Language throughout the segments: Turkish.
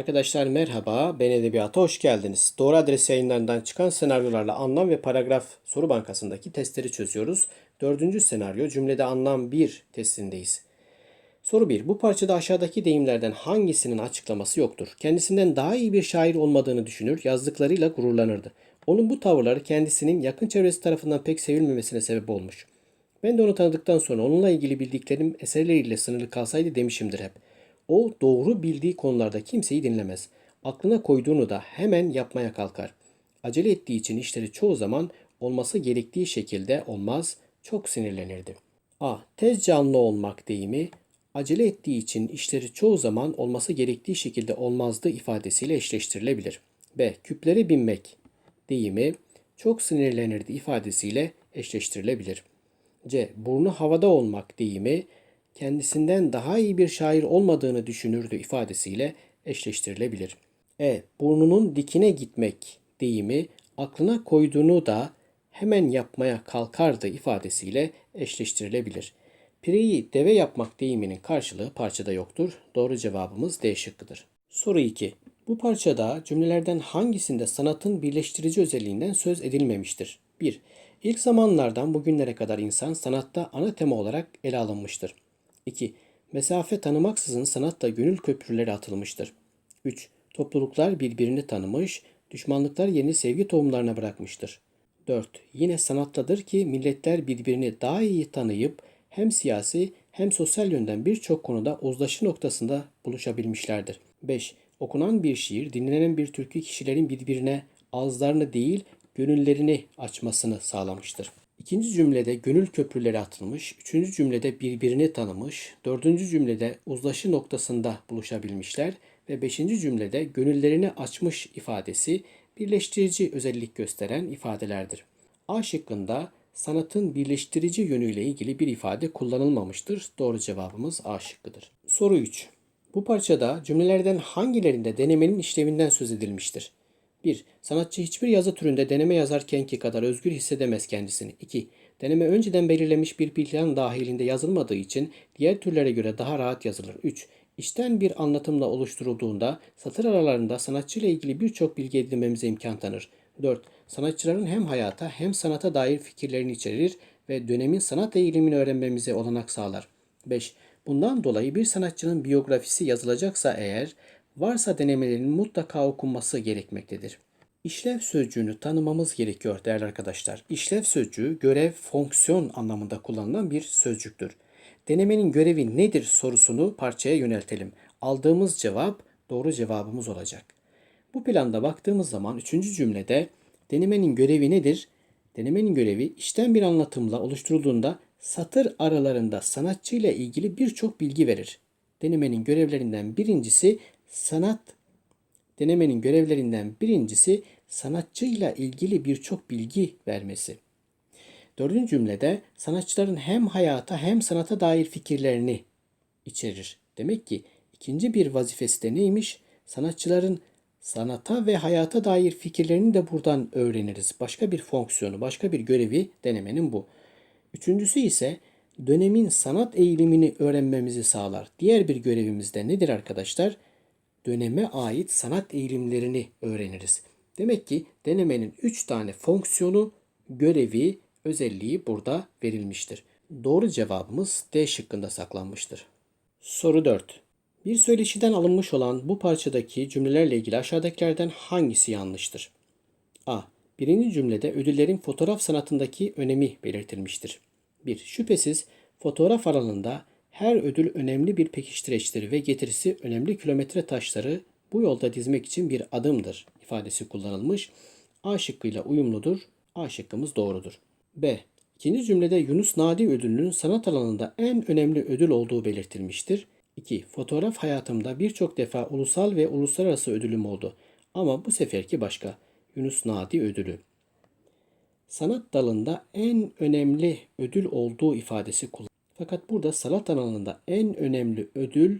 Arkadaşlar merhaba, ben Edebiyat'a hoş geldiniz. Doğru adres yayınlarından çıkan senaryolarla anlam ve paragraf soru bankasındaki testleri çözüyoruz. Dördüncü senaryo cümlede anlam 1 testindeyiz. Soru 1. Bu parçada aşağıdaki deyimlerden hangisinin açıklaması yoktur? Kendisinden daha iyi bir şair olmadığını düşünür, yazdıklarıyla gururlanırdı. Onun bu tavırları kendisinin yakın çevresi tarafından pek sevilmemesine sebep olmuş. Ben de onu tanıdıktan sonra onunla ilgili bildiklerim eserleriyle sınırlı kalsaydı demişimdir hep. O doğru bildiği konularda kimseyi dinlemez. Aklına koyduğunu da hemen yapmaya kalkar. Acele ettiği için işleri çoğu zaman olması gerektiği şekilde olmaz, çok sinirlenirdi. A. Tez canlı olmak deyimi, acele ettiği için işleri çoğu zaman olması gerektiği şekilde olmazdı ifadesiyle eşleştirilebilir. B. Küplere binmek deyimi, çok sinirlenirdi ifadesiyle eşleştirilebilir. C. Burnu havada olmak deyimi, kendisinden daha iyi bir şair olmadığını düşünürdü ifadesiyle eşleştirilebilir. E. Burnunun dikine gitmek deyimi aklına koyduğunu da hemen yapmaya kalkardı ifadesiyle eşleştirilebilir. Pireyi deve yapmak deyiminin karşılığı parçada yoktur. Doğru cevabımız D şıkkıdır. Soru 2. Bu parçada cümlelerden hangisinde sanatın birleştirici özelliğinden söz edilmemiştir? 1. İlk zamanlardan bugünlere kadar insan sanatta ana tema olarak ele alınmıştır. 2. Mesafe tanımaksızın sanatta gönül köprüleri atılmıştır. 3. Topluluklar birbirini tanımış, düşmanlıklar yerini sevgi tohumlarına bırakmıştır. 4. Yine sanattadır ki milletler birbirini daha iyi tanıyıp hem siyasi hem sosyal yönden birçok konuda uzlaşı noktasında buluşabilmişlerdir. 5. Okunan bir şiir, dinlenen bir türkü kişilerin birbirine ağızlarını değil gönüllerini açmasını sağlamıştır. İkinci cümlede gönül köprüleri atılmış, üçüncü cümlede birbirini tanımış, dördüncü cümlede uzlaşı noktasında buluşabilmişler ve beşinci cümlede gönüllerini açmış ifadesi birleştirici özellik gösteren ifadelerdir. A şıkkında sanatın birleştirici yönüyle ilgili bir ifade kullanılmamıştır. Doğru cevabımız A şıkkıdır. Soru 3. Bu parçada cümlelerden hangilerinde denemenin işlevinden söz edilmiştir? 1. Sanatçı hiçbir yazı türünde deneme yazarkenki kadar özgür hissedemez kendisini. 2. Deneme önceden belirlenmiş bir plan dahilinde yazılmadığı için diğer türlere göre daha rahat yazılır. 3. İşten bir anlatımla oluşturulduğunda satır aralarında sanatçıyla ilgili birçok bilgi edinmemize imkan tanır. 4. Sanatçıların hem hayata hem sanata dair fikirlerini içerir ve dönemin sanat eğilimini öğrenmemize olanak sağlar. 5. Bundan dolayı bir sanatçının biyografisi yazılacaksa eğer varsa denemelerin mutlaka okunması gerekmektedir. İşlev sözcüğünü tanımamız gerekiyor değerli arkadaşlar. İşlev sözcüğü görev, fonksiyon anlamında kullanılan bir sözcüktür. Denemenin görevi nedir sorusunu parçaya yöneltelim. Aldığımız cevap doğru cevabımız olacak. Bu planda baktığımız zaman üçüncü cümlede denemenin görevi nedir? Denemenin görevi işten bir anlatımla oluşturulduğunda satır aralarında sanatçı ile ilgili birçok bilgi verir. Denemenin görevlerinden birincisi sanat denemenin görevlerinden birincisi sanatçıyla ilgili birçok bilgi vermesi. Dördüncü cümlede sanatçıların hem hayata hem sanata dair fikirlerini içerir. Demek ki ikinci bir vazifesi de neymiş? Sanatçıların sanata ve hayata dair fikirlerini de buradan öğreniriz. Başka bir fonksiyonu, başka bir görevi denemenin bu. Üçüncüsü ise dönemin sanat eğilimini öğrenmemizi sağlar. Diğer bir görevimiz de nedir arkadaşlar? Döneme ait sanat eğilimlerini öğreniriz. Demek ki denemenin 3 tane fonksiyonu, görevi, özelliği burada verilmiştir. Doğru cevabımız D şıkkında saklanmıştır. Soru 4. Bir söyleşiden alınmış olan bu parçadaki cümlelerle ilgili aşağıdakilerden hangisi yanlıştır? A. Birinci cümlede ödüllerin fotoğraf sanatındaki önemi belirtilmiştir. 1. Şüphesiz fotoğraf alanında her ödül önemli bir pekiştireçtir ve getirisi önemli kilometre taşları bu yolda dizmek için bir adımdır ifadesi kullanılmış. A şıkkıyla uyumludur. A şıkkımız doğrudur. B. İkinci cümlede Yunus Nadi ödülünün sanat alanında en önemli ödül olduğu belirtilmiştir. 2. Fotoğraf hayatımda birçok defa ulusal ve uluslararası ödülüm oldu. Ama bu seferki başka. Yunus Nadi ödülü. Sanat dalında en önemli ödül olduğu ifadesi kullanılır. Fakat burada sanat alanında en önemli ödül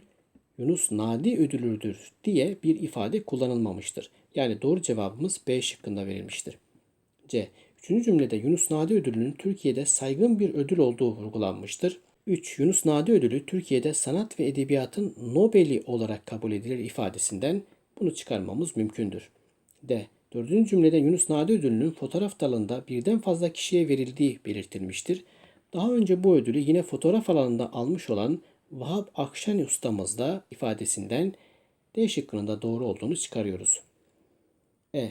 Yunus Nadi ödülüdür diye bir ifade kullanılmamıştır. Yani doğru cevabımız B şıkkında verilmiştir. C. Üçüncü cümlede Yunus Nadi ödülünün Türkiye'de saygın bir ödül olduğu vurgulanmıştır. 3. Yunus Nadi ödülü Türkiye'de sanat ve edebiyatın Nobel'i olarak kabul edilir ifadesinden Bunu çıkarmamız mümkündür. D. Dördüncü cümlede Yunus Nadi ödülünün fotoğraf dalında birden fazla kişiye verildiği belirtilmiştir. Daha önce bu ödülü yine fotoğraf alanında almış olan Vahap Akşani ustamız da ifadesinden D şıkkının da doğru olduğunu çıkarıyoruz. E.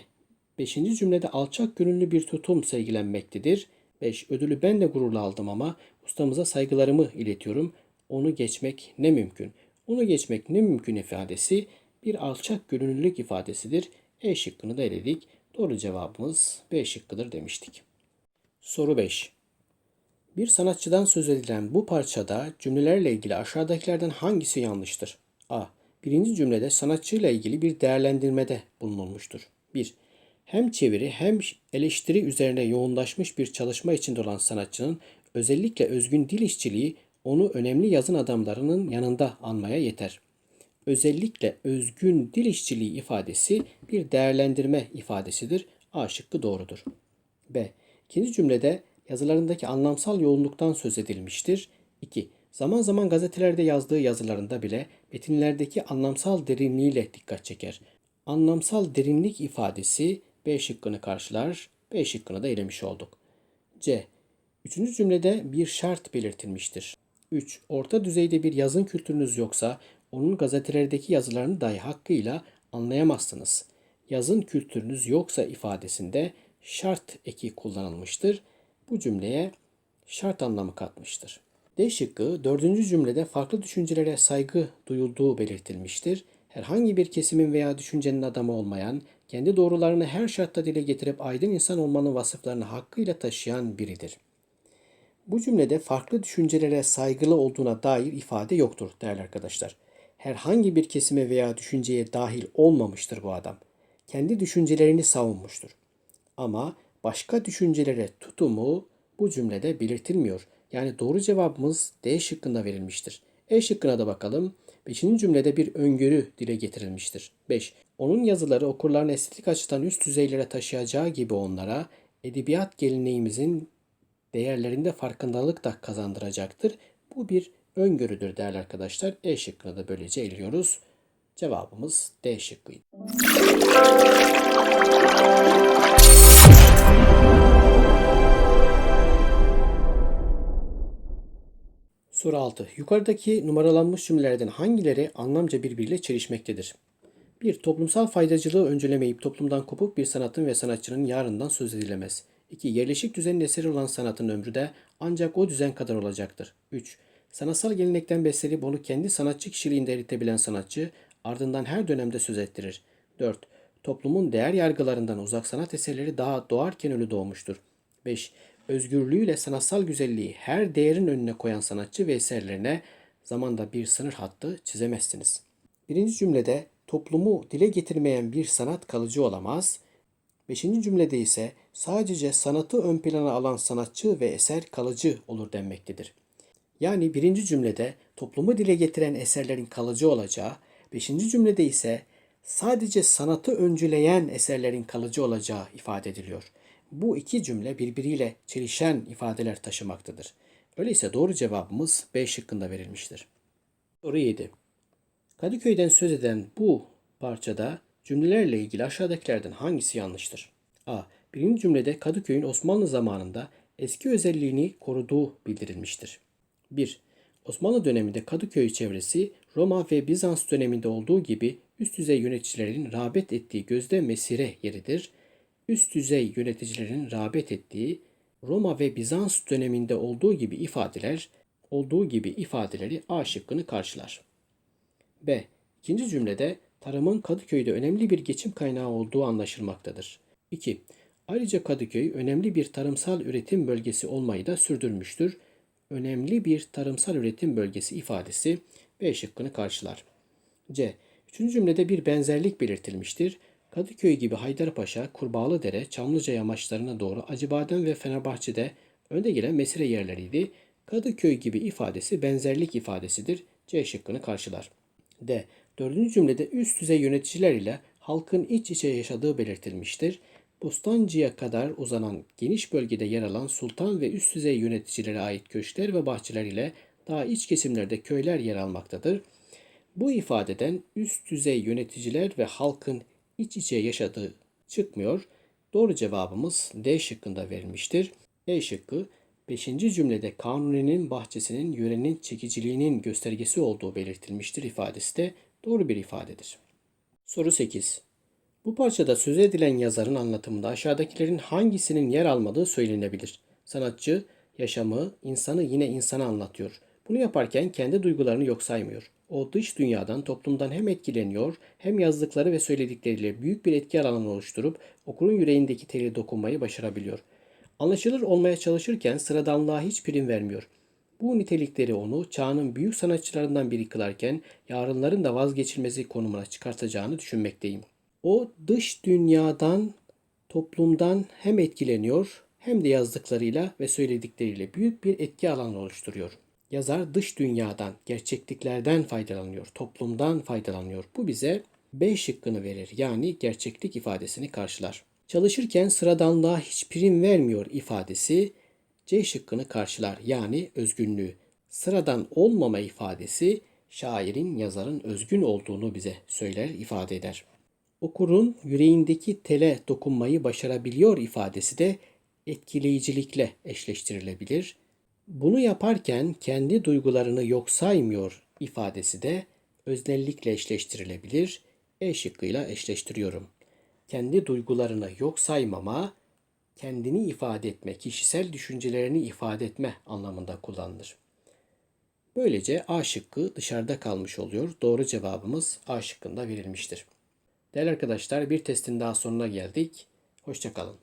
Beşinci cümlede alçak gönüllü bir tutum sergilenmektedir. 5. Ödülü ben de gururla aldım ama ustamıza saygılarımı iletiyorum. Onu geçmek ne mümkün? Onu geçmek ne mümkün ifadesi bir alçak gönüllülük ifadesidir. E şıkkını da eledik. Doğru cevabımız B şıkkıdır demiştik. Soru 5. Bir sanatçıdan söz edilen bu parçada cümlelerle ilgili aşağıdakilerden hangisi yanlıştır? A. Birinci cümlede sanatçıyla ilgili bir değerlendirmede bulunulmuştur. 1. Hem çeviri hem eleştiri üzerine yoğunlaşmış bir çalışma içinde olan sanatçının özellikle özgün dil işçiliği onu önemli yazın adamlarının yanında anmaya yeter. Özellikle özgün dil işçiliği ifadesi bir değerlendirme ifadesidir. A şıkkı doğrudur. B. İkinci cümlede yazılarındaki anlamsal yoğunluktan söz edilmiştir. 2. Zaman zaman gazetelerde yazdığı yazılarında bile metinlerdeki anlamsal derinliğiyle dikkat çeker. Anlamsal derinlik ifadesi B şıkkını karşılar. B şıkkını da elemiş olduk. C. Üçüncü cümlede bir şart belirtilmiştir. 3. Orta düzeyde bir yazın kültürünüz yoksa onun gazetelerdeki yazılarını dahi hakkıyla anlayamazsınız. Yazın kültürünüz yoksa ifadesinde şart eki kullanılmıştır. Bu cümleye şart anlamı katmıştır. D şıkkı dördüncü cümlede farklı düşüncelere saygı duyulduğu belirtilmiştir. Herhangi bir kesimin veya düşüncenin adamı olmayan, kendi doğrularını her şartta dile getirip aydın insan olmanın vasıflarını hakkıyla taşıyan biridir. Bu cümlede farklı düşüncelere saygılı olduğuna dair ifade yoktur değerli arkadaşlar. Herhangi bir kesime veya düşünceye dahil olmamıştır bu adam. Kendi düşüncelerini savunmuştur. Ama başka düşüncelere tutumu bu cümlede belirtilmiyor. Yani doğru cevabımız D şıkkında verilmiştir. E şıkkına da bakalım. Beşinci cümlede bir öngörü dile getirilmiştir. 5. Onun yazıları okurların estetik açıdan üst düzeylere taşıyacağı gibi onlara edebiyat geleneğimizin değerlerinde farkındalık da kazandıracaktır. Bu bir öngörüdür değerli arkadaşlar. E şıkkını da böylece eliyoruz. Cevabımız D şıkkıydı. Soru 6. Yukarıdaki numaralanmış cümlelerden hangileri anlamca birbiriyle çelişmektedir? 1. Toplumsal faydacılığı öncelemeyip toplumdan kopuk bir sanatın ve sanatçının yarından söz edilemez. 2. Yerleşik düzenin eseri olan sanatın ömrü de ancak o düzen kadar olacaktır. 3. Sanatsal gelenekten beslenip onu kendi sanatçı kişiliğinde eritebilen sanatçı ardından her dönemde söz ettirir. 4. Toplumun değer yargılarından uzak sanat eserleri daha doğarken ölü doğmuştur. 5. Özgürlüğüyle sanatsal güzelliği her değerin önüne koyan sanatçı ve eserlerine zamanda bir sınır hattı çizemezsiniz. Birinci cümlede toplumu dile getirmeyen bir sanat kalıcı olamaz. Beşinci cümlede ise sadece sanatı ön plana alan sanatçı ve eser kalıcı olur denmektedir. Yani birinci cümlede toplumu dile getiren eserlerin kalıcı olacağı, beşinci cümlede ise sadece sanatı öncüleyen eserlerin kalıcı olacağı ifade ediliyor. Bu iki cümle birbiriyle çelişen ifadeler taşımaktadır. Öyleyse doğru cevabımız B şıkkında verilmiştir. Soru 7. Kadıköy'den söz eden bu parçada cümlelerle ilgili aşağıdakilerden hangisi yanlıştır? A. Birinci cümlede Kadıköy'ün Osmanlı zamanında eski özelliğini koruduğu bildirilmiştir. 1. Osmanlı döneminde Kadıköy çevresi Roma ve Bizans döneminde olduğu gibi üst düzey yöneticilerin rağbet ettiği gözde mesire yeridir. Üst düzey yöneticilerin rağbet ettiği Roma ve Bizans döneminde olduğu gibi ifadeler olduğu gibi ifadeleri A şıkkını karşılar. B. İkinci cümlede tarımın Kadıköy'de önemli bir geçim kaynağı olduğu anlaşılmaktadır. 2. Ayrıca Kadıköy önemli bir tarımsal üretim bölgesi olmayı da sürdürmüştür. Önemli bir tarımsal üretim bölgesi ifadesi B şıkkını karşılar. C. Üçüncü cümlede bir benzerlik belirtilmiştir. Kadıköy gibi Haydarpaşa, Kurbağalıdere, Çamlıca yamaçlarına doğru Acıbadem ve Fenerbahçe'de önde gelen mesire yerleriydi. Kadıköy gibi ifadesi benzerlik ifadesidir. C şıkkını karşılar. D. Dördüncü cümlede üst düzey yöneticiler ile halkın iç içe yaşadığı belirtilmiştir. Bostancı'ya kadar uzanan geniş bölgede yer alan sultan ve üst düzey yöneticilere ait köşkler ve bahçeler ile daha iç kesimlerde köyler yer almaktadır. Bu ifadeden üst düzey yöneticiler ve halkın iç içe yaşadığı çıkmıyor. Doğru cevabımız D şıkkında verilmiştir. E şıkkı 5. cümlede Kanuni'nin bahçesinin yörenin çekiciliğinin göstergesi olduğu belirtilmiştir ifadesi de doğru bir ifadedir. Soru 8. Bu parçada söz edilen yazarın anlatımında aşağıdakilerin hangisinin yer almadığı söylenebilir. Sanatçı yaşamı, insanı yine insana anlatıyor. Bunu yaparken kendi duygularını yok saymıyor. O dış dünyadan, toplumdan hem etkileniyor hem yazdıkları ve söyledikleriyle büyük bir etki alanını oluşturup okurun yüreğindeki teli dokunmayı başarabiliyor. Anlaşılır olmaya çalışırken sıradanlığa hiç prim vermiyor. Bu nitelikleri onu çağının büyük sanatçılarından biri kılarken yarınların da vazgeçilmezi konumuna çıkartacağını düşünmekteyim. O dış dünyadan, toplumdan hem etkileniyor hem de yazdıklarıyla ve söyledikleriyle büyük bir etki alanı oluşturuyor. Yazar dış dünyadan, gerçekliklerden faydalanıyor, toplumdan faydalanıyor. Bu bize B şıkkını verir. Yani gerçeklik ifadesini karşılar. Çalışırken sıradanlığa hiç prim vermiyor ifadesi C şıkkını karşılar. Yani özgünlüğü. Sıradan olmama ifadesi şairin, yazarın özgün olduğunu bize söyler, ifade eder. Okurun yüreğindeki tele dokunmayı başarabiliyor ifadesi de etkileyicilikle eşleştirilebilir. Bunu yaparken kendi duygularını yok saymıyor ifadesi de öznellikle eşleştirilebilir. E şıkkıyla eşleştiriyorum. Kendi duygularını yok saymama, kendini ifade etme, kişisel düşüncelerini ifade etme anlamında kullanılır. Böylece A şıkkı dışarıda kalmış oluyor. Doğru cevabımız A şıkkında verilmiştir. Değerli arkadaşlar bir testin daha sonuna geldik. Hoşçakalın.